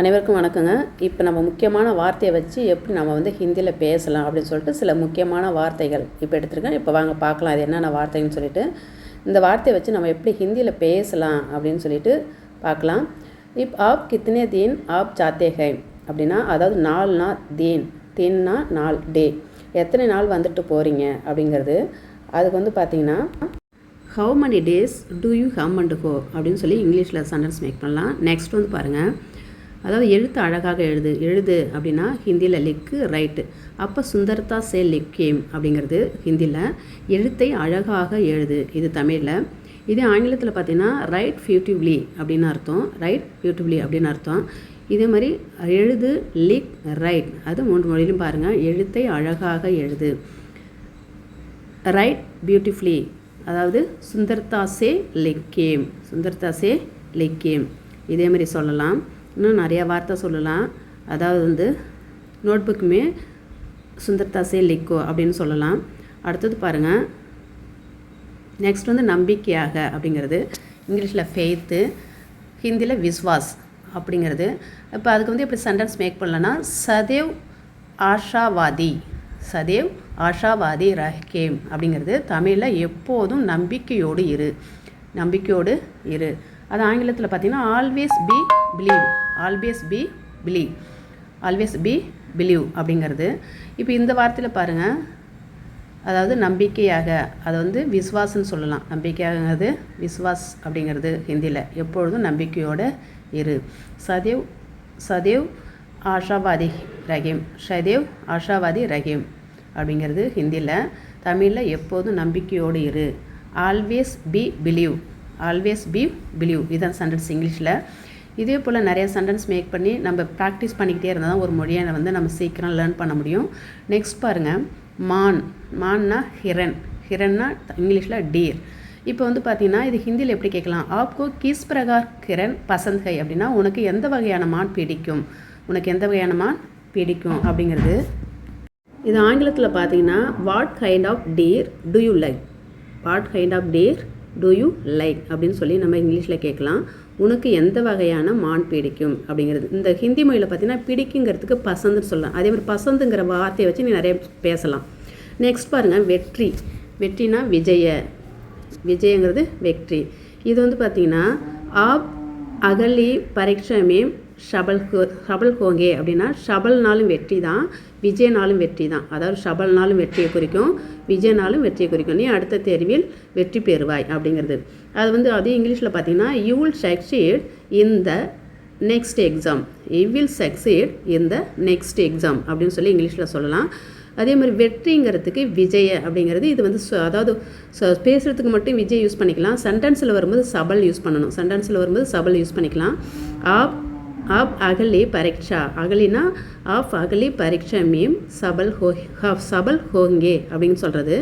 அனைவருக்கும் வணக்கங்க. இப்போ நம்ம முக்கியமான வார்த்தையை வச்சு எப்படி நம்ம வந்து ஹிந்தியில் பேசலாம் அப்படின்னு சொல்லிட்டு சில முக்கியமான வார்த்தைகள் இப்போ எடுத்துருக்கேன். இப்போ வாங்க பார்க்கலாம் அது என்னென்ன வார்த்தைன்னு சொல்லிட்டு. இந்த வார்த்தையை வச்சு நம்ம எப்படி ஹிந்தியில் பேசலாம் அப்படின்னு சொல்லிட்டு பார்க்கலாம். இப் ஆப் கித்தனே தீன் ஆப் சாத்தே ஹை அப்படின்னா அதாவது நாலுனா தீன் தீன்னா நாள் டே. எத்தனை நாள் வந்துட்டு போகிறீங்க அப்படிங்கிறது. அதுக்கு வந்து பார்த்தீங்கன்னா how many days do you hum and ho அப்படின்னு சொல்லி இங்கிலீஷில் சென்டென்ஸ் மேக் பண்ணலாம். நெக்ஸ்ட் வந்து பாருங்கள் அதாவது எழுத்து அழகாக எழுது எழுது அப்படின்னா ஹிந்தியில் லிக்கு ரைட்டு அப்போ சுந்தர்தா சே லிக்கேம் அப்படிங்கிறது ஹிந்தியில். எழுத்தை அழகாக எழுது இது தமிழில். இதே ஆங்கிலத்தில் பார்த்தீங்கன்னா ரைட் பியூட்டிவ்லி அப்படின்னு அர்த்தம் ரைட் பியூட்டிவ்லி அப்படின்னு அர்த்தம். இதே மாதிரி எழுது லிக் ரைட். அது மூன்று மொழியிலும் பாருங்கள் எழுத்தை அழகாக எழுது. ரைட் பியூட்டிஃபுல்லி அதாவது சுந்தர்தாசே லெக்கேம் சுந்தர்தாசே லெக்கேம் இதே மாதிரி சொல்லலாம். இன்னும் நிறையா வார்த்தை சொல்லலாம். அதாவது வந்து நோட்புக்குமே சுந்தர்தா சே லிக்கோ அப்படின்னு சொல்லலாம். அடுத்தது பாருங்கள் நெக்ஸ்ட் வந்து நம்பிக்கையாக அப்படிங்கிறது. இங்கிலீஷில் ஃபெய்த்து ஹிந்தியில் விஸ்வாஸ் அப்படிங்கிறது. இப்போ அதுக்கு வந்து எப்படி சென்டென்ஸ் மேக் பண்ணலன்னா சதேவ் ஆஷாவாதி சதேவ் ஆஷாவாதி ரஹ்கேம் அப்படிங்கிறது. தமிழில் எப்போதும் நம்பிக்கையோடு இரு. நம்பிக்கையோடு இரு. அது ஆங்கிலத்தில் பார்த்தீங்கன்னா always be believe always be believe always be believe அப்படிங்கிறது. இப்போ இந்த வார்த்தையில் பாருங்கள் அதாவது நம்பிக்கையாக அதை வந்து விஸ்வாஸ்ன்னு சொல்லலாம். நம்பிக்கையாகிறது விஸ்வாஸ் அப்படிங்கிறது ஹிந்தியில். எப்பொழுதும் நம்பிக்கையோடு இரு. சதேவ் சதேவ் ஆஷாவாதி ரஹீம். சதேவ் ஆஷாவாதி ரஹீம் அப்படிங்கிறது ஹிந்தியில். தமிழில் எப்போதும் நம்பிக்கையோடு இரு. Always be believe always be believe இதான் சென்டென்ஸ் இங்கிலீஷில். இதே போல் நிறைய சென்டென்ஸ் மேக் பண்ணி நம்ம ப்ராக்டிஸ் பண்ணிக்கிட்டே இருந்தால் தான் ஒரு மொழியை வந்து நம்ம சீக்கிரம் லேர்ன் பண்ண முடியும். நெக்ஸ்ட் பாருங்கள் மான் மான்னா ஹிரன் ஹிரன்னா இங்கிலீஷில் டீர் இப்போ வந்து பார்த்தீங்கன்னா இது ஹிந்தியில் எப்படி கேட்கலாம்? ஆப்கோ கிஸ் பிரகார் கிரண் பசந்த் ஹை அப்படின்னா உனக்கு எந்த வகையான மான் பிடிக்கும்? உனக்கு எந்த வகையான மான் பிடிக்கும்? அப்படிங்கிறது. இது ஆங்கிலத்தில் பார்த்தீங்கன்னா what kind of deer do you like what kind of deer do you like அப்படின்னு சொல்லி நம்ம இங்கிலீஷில் கேட்கலாம். உனக்கு எந்த வகையான மான் பிடிக்கும்? அப்படிங்கிறது. இந்த ஹிந்தி மொழியில் பார்த்தீங்கன்னா பிடிக்குங்கிறதுக்கு பசந்துன்னு சொல்லலாம். அதே மாதிரி பசந்துங்கிற வார்த்தையை வச்சு நீ நிறைய பேசலாம். நெக்ஸ்ட் பாருங்கள் வெற்றி. வெற்றினா விஜய. விஜயங்கிறது வெற்றி. இது வந்து பார்த்திங்கன்னா ஆப் அகலி பரீட்சமே ஷபல் ஷபல் ஹோங்கே அப்படின்னா ஷபல்னாலும் வெற்றி தான் விஜயனாலும் வெற்றி தான். அதாவது ஷபல்னாலும் வெற்றியை குறிக்கும் விஜயனாலும் வெற்றியை குறிக்கும். நீ அடுத்த தேர்வில் வெற்றி பெறுவாய் அப்படிங்கிறது. அது வந்து அது இங்கிலீஷில் பார்த்தீங்கன்னா you will succeed in the next exam you will succeed in the next exam அப்படின்னு சொல்லி இங்கிலீஷில் சொல்லலாம். அதே மாதிரி வெற்றிங்கிறதுக்கு விஜய அப்படிங்கிறது இது வந்து அதாவது பேசுகிறதுக்கு மட்டும் விஜய் யூஸ் பண்ணிக்கலாம். சென்டென்ஸில் வரும்போது சபல் யூஸ் பண்ணணும். சென்டென்ஸில் வரும்போது சபல் யூஸ் பண்ணிக்கலாம். ஆப் ஆப் அகலி பரீட்சா அகலினா ஆஃப் அகலி பரீட்சா மீம் சபல் ஹோ ஹ- சபல் ஹோங்கே அப்படின்னு சொல்கிறது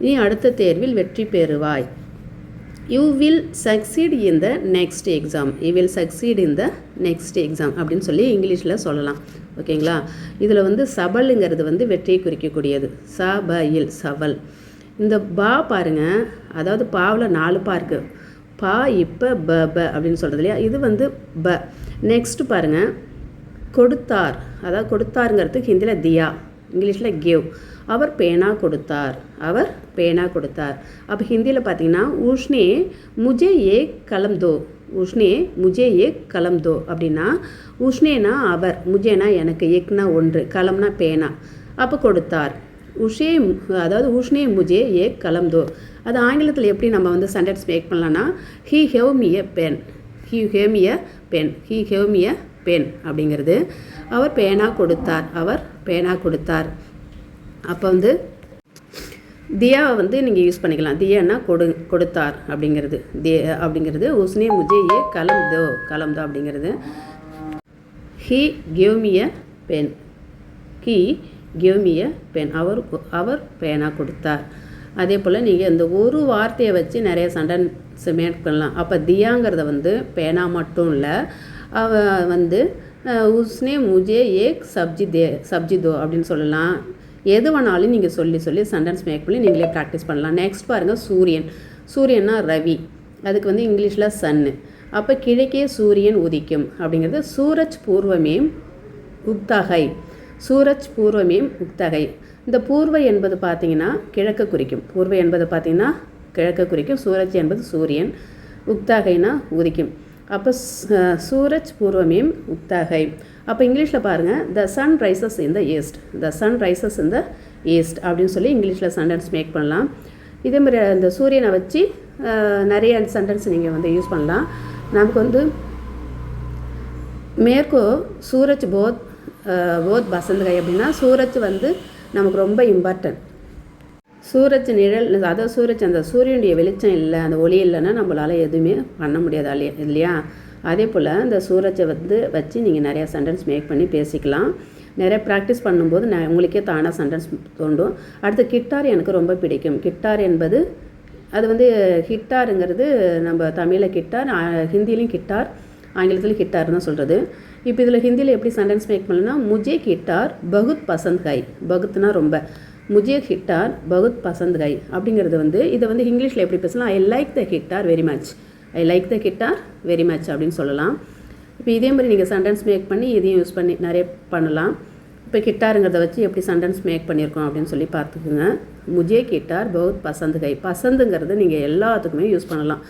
நீ அடுத்த தேர்வில் வெற்றி பெறுவாய் you will succeed in the next exam you will succeed in the next exam அப்படின்னு சொல்லி இங்கிலீஷில் சொல்லலாம் ஓகேங்களா இதில் வந்து சபலுங்கிறது வந்து வெற்றியை குறிக்கக்கூடியது ச ப இல் சபல் இந்த பா பாருங்க அதாவது பாவில் நாலு பா இருக்குது பா இப்போ ப ப அப்படின்னு சொல்கிறது இல்லையா? இது வந்து ப. நெக்ஸ்ட் பாருங்கள் கொடுத்தார். அதாவது கொடுத்தாருங்கிறதுக்கு ஹிந்தியில் தியா இங்கிலீஷில் கிவ். அவர் பேனா கொடுத்தார். அவர் பேனா கொடுத்தார். அப்போ ஹிந்தியில் பார்த்தீங்கன்னா உஷ்ணே முஜே ஏ கலம் தோ. உஷ்ணே முஜே ஏ கலம் தோ. அப்படின்னா உஷ்ணேனா அவர் முஜேனா எனக்கு ஏக்னா ஒன்று கலம்னா பேனா. அப்போ கொடுத்தார். உஷே அதாவது உஷ்னே முஜே ஏ கலம்தோ அது ஆங்கிலத்தில் எப்படி நம்ம வந்து சென்டென்ஸ் மேக் பண்ணலான்னா he have me a pen he have me a pen he have me a pen அப்படிங்கிறது. அவர் பேனா கொடுத்தார். அவர் பேனா கொடுத்தார். அப்போ வந்து தியாவை வந்து நீங்கள் யூஸ் பண்ணிக்கலாம். தியானா கொடு கொடுத்தார் அப்படிங்கிறது. தே அப்படிங்கிறது. உஸ்னே முஜே ஏ கலம் தோ கலம் தோ அப்படிங்கிறது. He give me a pen he give me a pen அவர் அவர் பேனா கொடுத்தார். அதே போல் நீங்கள் இந்த ஒரு வார்த்தையை வச்சு நிறைய சென்டென்ஸ் மேற்கொள்ளலாம். பண்ணலாம் அப்போ தியாங்கிறத வந்து பேனா மட்டும் இல்லை அவ வந்து உஸ்னே முஜே ஏக் சப்ஜி தே சப்ஜி தோ அப்படின்னு சொல்லலாம். எது வேணாலும் நீங்கள் சொல்லி சொல்லி சென்டென்ஸ் மேக் பண்ணி நீங்களே ப்ராக்டிஸ் பண்ணலாம். நெக்ஸ்ட் பாருங்கள் சூரியன். சூரியன்னா ரவி. அதுக்கு வந்து இங்கிலீஷில் சன்னு அப்போ கிழக்கே சூரியன் உதிக்கும் அப்படிங்கிறது சூரஜ் பூர்வமே உக்தகை சூரஜ் பூர்வமே உக்தகை இந்த பூர்வ என்பது பார்த்தீங்கன்னா கிழக்கு குறிக்கும். பூர்வ என்பது பார்த்தீங்கன்னா கிழக்கு குறிக்கும். சூரஜ் என்பது சூரியன். உக்தகைனா உதிக்கும். அப்போ சூரஜ் பூர்வமேம் உக்தகை அப்போ இங்கிலீஷில் பாருங்கள் the sun rises in the east the sun rises in the east அப்படின்னு சொல்லி இங்கிலீஷில் சென்டென்ஸ் மேக் பண்ணலாம். இதே மாதிரி இந்த சூரியனை வச்சு நிறைய சென்டென்ஸ் நீங்கள் வந்து யூஸ் பண்ணலாம். நமக்கு வந்து மேற்கோ சூரஜ் போத் போத் பசந்தகை அப்படின்னா சூரஜ் வந்து நமக்கு ரொம்ப இம்பார்ட்டன்ட் சூரஜ் நிழல் அதாவது சூரஜ் அந்த சூரியனுடைய வெளிச்சம் இல்லை அந்த ஒளி இல்லைன்னா நம்மளால் எதுவுமே பண்ண முடியாது இல்லையா இல்லையா? அதே போல் அந்த சூரஜை வந்து வச்சு நீங்கள் நிறையா சென்டென்ஸ் மேக் பண்ணி பேசிக்கலாம். நிறைய ப்ராக்டிஸ் பண்ணும்போது நான் உங்களுக்கே தானாக சென்டென்ஸ் தோண்டும் அடுத்து கிட்டார் எனக்கு ரொம்ப பிடிக்கும். கிட்டார் என்பது அது வந்து ஹிட்டாருங்கிறது நம்ம தமிழில் கிட்டார் ஹிந்திலையும் கிட்டார் ஆங்கிலத்திலையும் கிட்டார் தான் சொல்கிறது இப்போ இதில் ஹிந்தியில் எப்படி சென்டென்ஸ் மேக் பண்ணலன்னா முஜே கிட்டார் பகுத் பசந்த் கை. பகுத்னா ரொம்ப. முஜே ஹிட்டார் பகுத் பசந்த் கை. அப்படிங்கிறது வந்து இதை வந்து இங்கிலீஷில் எப்படி பேசலாம்? I like the guitar very much I like the guitar very much அப்படின்னு சொல்லலாம். இப்போ இதே மாதிரி நீங்கள் சென்டென்ஸ் மேக் பண்ணி இதையும் யூஸ் பண்ணி நிறைய பண்ணலாம். இப்போ கிட்டாருங்கிறத வச்சு எப்படி சென்டென்ஸ் மேக் பண்ணியிருக்கோம் அப்படின்னு சொல்லி பார்த்துக்குங்க. முஜே கிட்டார் பகுத் பசந்த் கை. பசந்துங்கிறது நீங்கள் எல்லாத்துக்குமே யூஸ் பண்ணலாம்.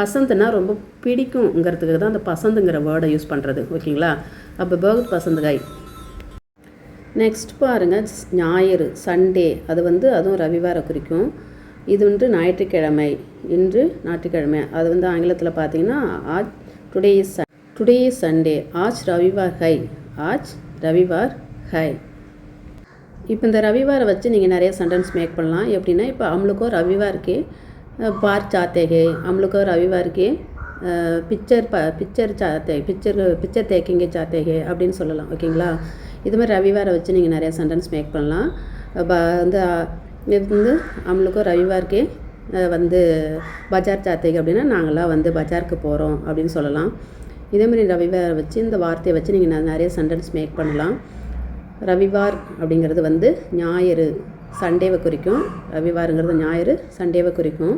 பசந்துனா ரொம்ப பிடிக்குங்கிறதுக்கு தான் அந்த பசந்துங்கிற வேர்டை யூஸ் பண்ணுறது ஓகேங்களா? அப்போ பகத் பசந்த் கை நெக்ஸ்ட் பாருங்கள் ஞாயிறு சண்டே அது வந்து அதுவும் ரவிவார குறிக்கும். இது வந்து ஞாயிற்றுக்கிழமை இன்று ஞாயிற்றுக்கிழமை. அது வந்து ஆங்கிலத்தில் பார்த்தீங்கன்னா ஆஜ் today is today is Sunday ஆஜ் ரவிவார் ஹை ஆஜ் ரவிவார் ஹை இப்போ இந்த ரவிவாரை வச்சு நீங்கள் நிறைய சென்டென்ஸ் மேக் பண்ணலாம். எப்படின்னா இப்போ அவங்களுக்கும் ரவிவாருக்கே के बार चाहते हैं हम लोग को रविवार के பிக்சர் ப பிக்சர் சாத்தே பிக்சர் பிக்சர் தேக்கிங்க சாத்தே ஹே அப்படின்னு சொல்லலாம் ஓகேங்களா இது மாதிரி ரவிவாரை வச்சு நீங்கள் நிறைய சென்டென்ஸ் மேக் பண்ணலாம் ப வந்து அஹ், இது வந்து நம்மளுக்கும் ரவிவார்க்கே அஹ், வந்து பஜார் சாத்தேங்க அப்படின்னா நாங்களாம் வந்து பஜாருக்கு போகிறோம் அப்படின்னு சொல்லலாம் இதே மாதிரி ரவிவாரை வச்சு இந்த வார்த்தையை வச்சு நீங்கள் நிறைய சென்டென்ஸ் மேக் பண்ணலாம் ரவிவார் அப்படிங்கிறது வந்து ஞாயிறு சண்டேவை குறிக்கும். ரவிவாருங்கிறது ஞாயிறு சண்டேவை குறிக்கும்.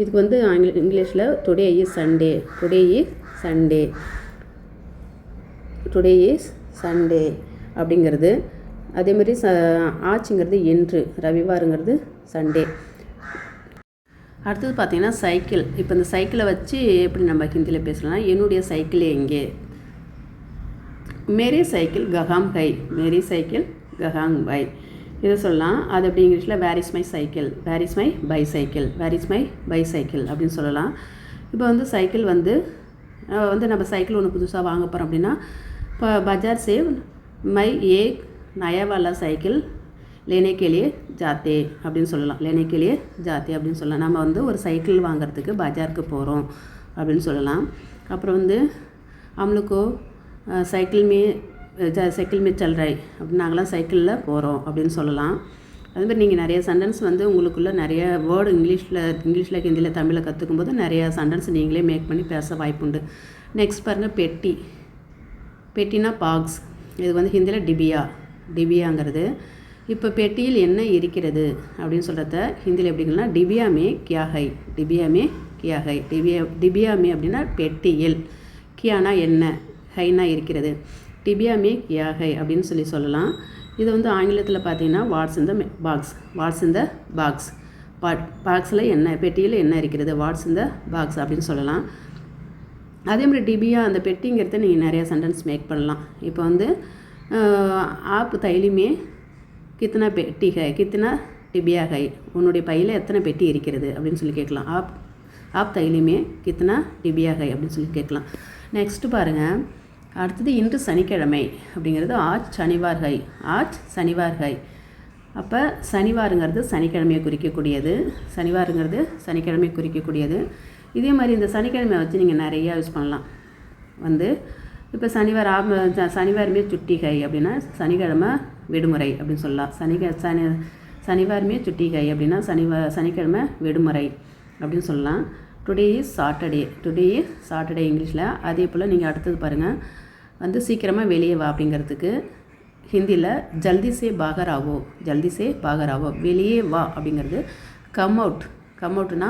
இதுக்கு வந்து ஆங்கில இங்கிலீஷில் today is Sunday today is Sunday today is Sunday அப்படிங்கிறது. அதே மாதிரி ச ஆச்சுங்கிறது இன்று. ரவிவாருங்கிறது சண்டே அடுத்தது பார்த்திங்கன்னா சைக்கிள் இப்போ இந்த சைக்கிளை வச்சு எப்படி நம்ம ஹிந்தியில் பேசலாம்? என்னுடைய சைக்கிள் எங்கே? மேரி சைக்கிள் கஹாம் கை மேரி சைக்கிள் கஹாங் பை இதை சொல்லலாம். அது எப்படி இங்கிலீஷில்? Where is my cycle where is my bicycle where is my bicycle அப்படின்னு சொல்லலாம். இப்போ வந்து சைக்கிள் வந்து வந்து நம்ம சைக்கிள் ஒன்று புதுசாக வாங்க போகிறோம் அப்படின்னா இப்போ பஜார் சேவ் மை ஏ நயவாலா சைக்கிள் லேனே கேலியே ஜாத்தே அப்படின்னு சொல்லலாம். லேனே கேலியே ஜாத்தே அப்படின்னு சொல்லலாம். நம்ம வந்து ஒரு சைக்கிள் வாங்குறதுக்கு பஜாருக்கு போகிறோம் அப்படின்னு சொல்லலாம். அப்புறம் வந்து அவங்களுக்கோ சைக்கிள் மே சைக்கிள் மே செல் ரை அப்படின்னு நாங்களாம் சைக்கிளில் போகிறோம் அப்படின்னு சொல்லலாம். அது மாதிரி நீங்கள் நிறைய சென்டென்ஸ் வந்து உங்களுக்குள்ளே நிறைய வேர்டு இங்கிலீஷில் இங்கிலீஷில் ஹிந்தியில் தமிழில் கற்றுக்கும் போது நிறைய சென்டென்ஸ் நீங்களே மேக் பண்ணி பேச வாய்ப்புண்டு நெக்ஸ்ட் பாருங்கள் பெட்டி. பெட்டினா பாக்ஸ். இது வந்து ஹிந்தியில் டிபியா. டிபியாங்கிறது. இப்போ பெட்டியில் என்ன இருக்கிறது அப்படின்னு சொல்கிறத ஹிந்தியில் எப்படிங்கன்னா டிபியாமே கியாஹை டிபியாமே கியாஹை டிபியா டிபியாமே அப்படின்னா பெட்டியில். கியானா என்ன? ஹைனா இருக்கிறது. டிபியாமே கியாகை அப்படின்னு சொல்லி சொல்லலாம். இது வந்து ஆங்கிலத்தில் பார்த்தீங்கன்னா what's in the box. What's in the box. பாட் பாக்ஸில் என்ன பெட்டியில் என்ன இருக்கிறது? வாட்ஸ் இந்த பாக்ஸ் அப்படின்னு சொல்லலாம். அதே மாதிரி டிபியா அந்த பெட்டிங்கிறத நீங்கள் நிறையா சென்டென்ஸ் மேக் பண்ணலாம். இப்போ வந்து ஆப் தைலிமே கித்தனா பெட்டி ஹை கித்தனா டிபியாகை உன்னுடைய பையில் எத்தனை பெட்டி இருக்கிறது? அப்படின்னு சொல்லி கேட்கலாம். ஆப் ஆப் தைலிமே கித்தனா டிபியாகை அப்படின்னு சொல்லி கேட்கலாம். நெக்ஸ்ட்டு பாருங்கள் அடுத்தது இன்று சனிக்கிழமை அப்படிங்கிறது ஆச் சனிவார்கை. ஆச் சனிவார்கை. அப்போ சனிவாருங்கிறது சனிக்கிழமையை குறிக்கக்கூடியது. சனிவாருங்கிறது சனிக்கிழமையை குறிக்கக்கூடியது. இதே மாதிரி இந்த சனிக்கிழமையை வச்சு நீங்கள் நிறையா யூஸ் பண்ணலாம். வந்து இப்போ சனிவார் ஆ ச- சனிவாரமே சுட்டிகை அப்படின்னா சனிக்கிழமை விடுமுறை அப்படின்னு சொல்லலாம். சனிக்க சனி சனிவாரமே சுட்டிகை அப்படின்னா சனிவா சனிக்கிழமை விடுமுறை அப்படின்னு சொல்லலாம். Today is Saturday today is Saturday இங்கிலீஷில் அதே போல் நீங்கள் அடுத்தது பாருங்கள் வந்து சீக்கிரமாக வெளியே வா அப்படிங்கிறதுக்கு ஹிந்தியில் ஜல்தி சே பாகர் ஆவோ. ஜல்தி சே பாகர் ஆவோ. வெளியே வா அப்படிங்கிறது கம் அவுட் கம் அவுட்னா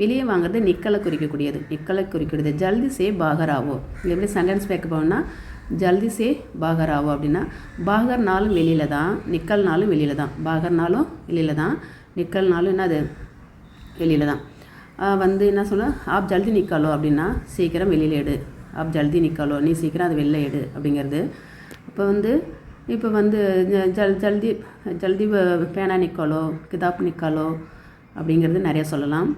வெளியே வாங்குறது நிக்கலை குறிக்கக்கூடியது. நிக்கலை குறிக்கக்கூடியது. ஜல்தி சே பாகராவோ எப்படி சென்டென்ஸ் பேக்க போகணும்னா ஜல்தி சே பாகராவோ அப்படின்னா பாகர்னாலும் வெளியில் தான் நிக்கல்னாலும் வெளியில் தான். பாகர்னாலும் வெளியில் தான் நிக்கல்னாலும் என்னது? வெளியில் தான். வந்து என்ன சொல்ல ஆப் ஜல்தி நிற்காலோ அப்படின்னா சீக்கிரம் வெளியில் எடு. ஆப் ஜல்தி நிற்காலோ நீ சீக்கிரம் அது வெளில எடு அப்படிங்கிறது. இப்போ வந்து இப்போ வந்து ஜல் ஜல்தி ஜல்தி பேனா நிற்காலோ கிதாப் நிற்காலோ அப்படிங்கிறது நிறைய சொல்லலாம்.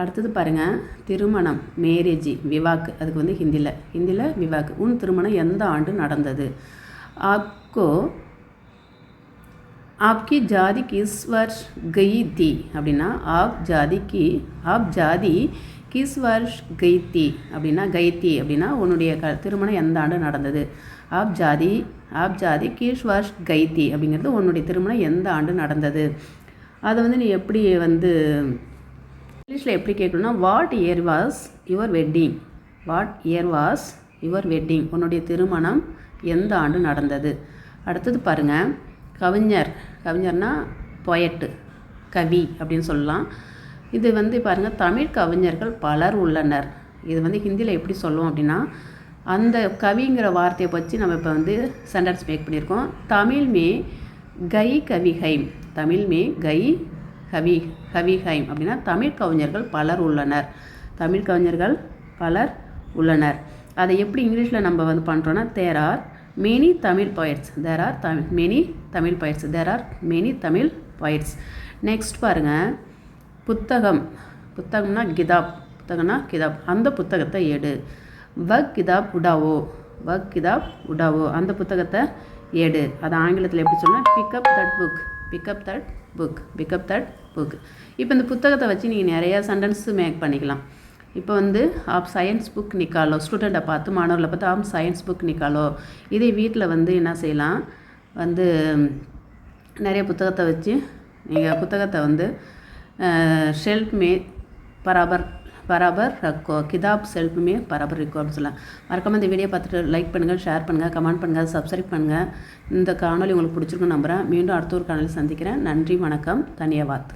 அடுத்தது பாருங்கள் திருமணம் மேரேஜி விவாக்கு. அதுக்கு வந்து ஹிந்தியில். ஹிந்தியில் விவாக்கு. உன் திருமணம் எந்த ஆண்டு நடந்தது? ஆப்கோ आपकी जाति किस वर्ष गई थी அப்படின்னா ஆப் ஜாதிக்கு ஆப் ஜாதி கிஸ் வர்ஷ் கை தி அப்படின்னா கை தி அப்படின்னா உன்னுடைய க திருமணம் எந்த ஆண்டு நடந்தது ஆப் ஜாதி ஆப் ஜாதி கிஸ் வர்ஷ் கை தி அப்படிங்கிறது உன்னுடைய திருமணம் எந்த ஆண்டு நடந்தது அதை வந்து நீ எப்படி வந்து இங்கிலீஷில் எப்படி கேட்கணும்னா what year was your wedding what year was your wedding உன்னுடைய திருமணம் எந்த ஆண்டு நடந்தது அடுத்தது பாருங்கள் கவிஞர். கவிஞர்னா பொயட்டு கவி அப்படின்னு சொல்லலாம். இது வந்து பாருங்கள் தமிழ் கவிஞர்கள் பலர் உள்ளனர். இது வந்து ஹிந்தியில் எப்படி சொல்லுவோம் அப்படின்னா அந்த கவிங்கிற வார்த்தையை வச்சு நம்ம இப்போ வந்து சென்டென்ஸ் மேக் பண்ணியிருக்கோம். தமிழ் மே கை கவிஹைம் தமிழ் மே கை கவி கவிஹைம் அப்படின்னா தமிழ் கவிஞர்கள் பலர் உள்ளனர். தமிழ் கவிஞர்கள் பலர் உள்ளனர். அதை எப்படி இங்கிலீஷில் நம்ம வந்து பண்ணுறோன்னா there are many Tamil poets there are Tamil many Tamil poets there are many Tamil poets next பாருங்கள் புத்தகம். புத்தகம்னா கிதாப். புத்தகம்னா கிதாப். அந்த புத்தகத்தை எடு. வக் கிதாப் உடாவோ. வக் கிதாப் உடாவோ. அந்த புத்தகத்தை எடு. அது ஆங்கிலத்தில் எப்படி சொன்னால் pick up that book pick up that book pick up that book இப்போ இந்த புத்தகத்தை வச்சு நீங்கள் நிறையா சென்டென்ஸு மேக் பண்ணிக்கலாம். இப்போ வந்து ஆப் சயின்ஸ் புக் நிக்காலோ. ஸ்டூடெண்ட்டை பார்த்து மாணவர்களை பார்த்து ஆப் சயின்ஸ் புக் நிக்காலோ. இதே வீட்டில் வந்து என்ன செய்யலாம்? வந்து நிறைய புத்தகத்தை வச்சு நீங்கள் புத்தகத்தை வந்து ஷெல்ஃப் மே பராபர் பராபர் ரக்கோ கிதாப் செல்ஃப் மே பராபர் இருக்கோ அப்படின்னு சொல்லலாம். மறக்காமல் இந்த வீடியோ பார்த்துட்டு லைக் பண்ணுங்கள் ஷேர் பண்ணுங்கள் கமெண்ட் பண்ணுங்கள் சப்ஸ்கிரைப் பண்ணுங்கள் இந்த காணொலி உங்களுக்கு பிடிச்சிருக்குன்னு நம்புகிறேன் மீண்டும் அடுத்த ஒரு காணொலி சந்திக்கிறேன். நன்றி வணக்கம் தனியவாத்.